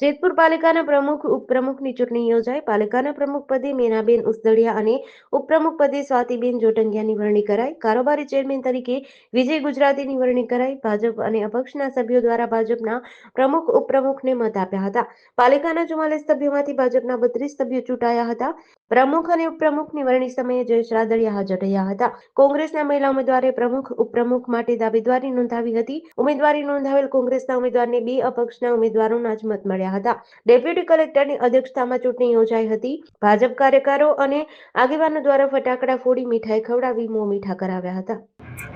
જેતપુર પાલિકાના પ્રમુખ, ઉપપ્રમુખની ચૂંટણી યોજાઈ. પાલિકાના પ્રમુખ પદે મેનાબેન ઉસદડિયા અને ઉપપ્રમુખ પદે સ્વાતિબેન જોટંગિયાની વરણી કરાઈ. કારોબારી ચેરમેન તરીકે વિજય ગુજરાતીની વરણી કરાઈ. ભાજપ અને અપક્ષના સભ્યો દ્વારા ભાજપના પ્રમુખ, ઉપપ્રમુખને મત આપ્યા હતા. પાલિકાના ચુમ્માલીસ સભ્યોમાંથી ભાજપના બત્રીસ સભ્યો ચૂંટાયા હતા. પ્રમુખ અને ઉપપ્રમુખની વરણી સમયે જયેશ રાદડિયા હાજર રહ્યા હતા. કોંગ્રેસના મહિલા ઉમેદવારે પ્રમુખ, ઉપપ્રમુખ માટે દાવેદારી નોંધાવી હતી. ઉમેદવારી નોંધાવેલ કોંગ્રેસના ઉમેદવારને બે અપક્ષના ઉમેદવારોના જ મત મળ્યા હતા. ડેપ્યુટી કલેક્ટરની અધ્યક્ષતામાં ચૂંટણી યોજાઈ હતી. ભાજપ કાર્યકરો અને આગેવાનો દ્વારા ફટાકડા ફોડી મીઠાઈ ખવડાવી મોં મીઠા કરાવ્યા હતા.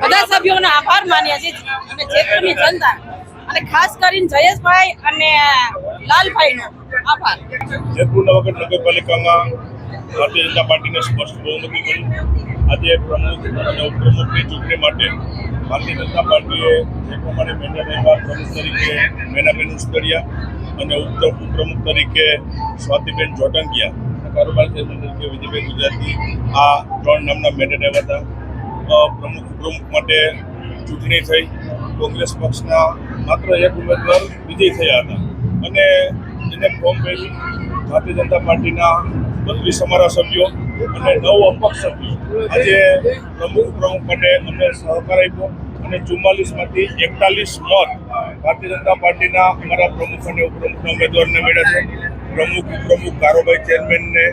બધા સભ્યોનો આભાર માન્યા છે અને ક્ષેત્રની જનતા અને ખાસ કરીને જયેશભાઈ અને લાલભાઈનો આભાર. જેતપુર નવગઢ નગરપાલિકામાં ભારતીય જનતા પાર્ટીને સ્પષ્ટ બહુમતી મળી આજે પ્રમુખ અને ઉપપ્રમુખની ચૂંટણી માટે ભારતીય જનતા પાર્ટીએ જે પ્રમાણે પ્રમુખ તરીકે મેનાબેન ઉસ્તરિયા અને ઉપ ઉપપ્રમુખ તરીકે સ્વાતિબેન જોટંગિયા. કારોબાર તરીકે વિજયભાઈ ગુજરાતી. આ ત્રણ નામના મેન્ડેટ આવ્યા હતા. પ્રમુખ, ઉપપ્રમુખ માટે ચૂંટણી થઈ. કોંગ્રેસ પક્ષના માત્ર એક ઉમેદવાર વિજય થયા હતા. અને એને ફોર્મ ભરી ભારતીય જનતા પાર્ટીના બત્રીસ અમારા સભ્યો અને નવ અપક્ષ સભ્યો. આજે પ્રમુખ પ્રમુખ માટે અમને સહકાર આપ્યો અને ચુમ્માલીસમાંથી એકતાલીસ મત ભારતીય જનતા પાર્ટીના અમારા પ્રમુખ અને ઉપપ્રમુખના ઉમેદવારને મળ્યા છે. પ્રમુખ, ઉપપ્રમુખ કારોબાઈ ચેરમેનને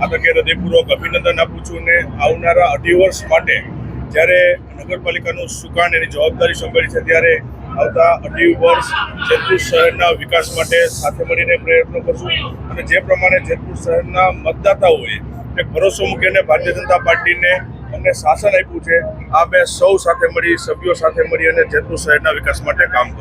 આ તકે હૃદયપૂર્વક અભિનંદન આપું છું અને આવનારા અઢી વર્ષ માટે જ્યારે નગરપાલિકાનું સુકાન એની જવાબદારી સંભાળી છે, ત્યારે આવતા અઢી વર્ષ જેતપુર શહેરના વિકાસ માટે સાથે મળીને પ્રયત્નો કરશું. અને જે પ્રમાણે જેતપુર શહેરના મતદાતાઓએ એક ભરોસો મૂકીને ભારતીય જનતા પાર્ટીને અમને શાસન આપ્યું છે. આ બે સૌ સાથે મળી, સભ્યો સાથે મળી અને જેતપુર શહેરના વિકાસ માટે કામ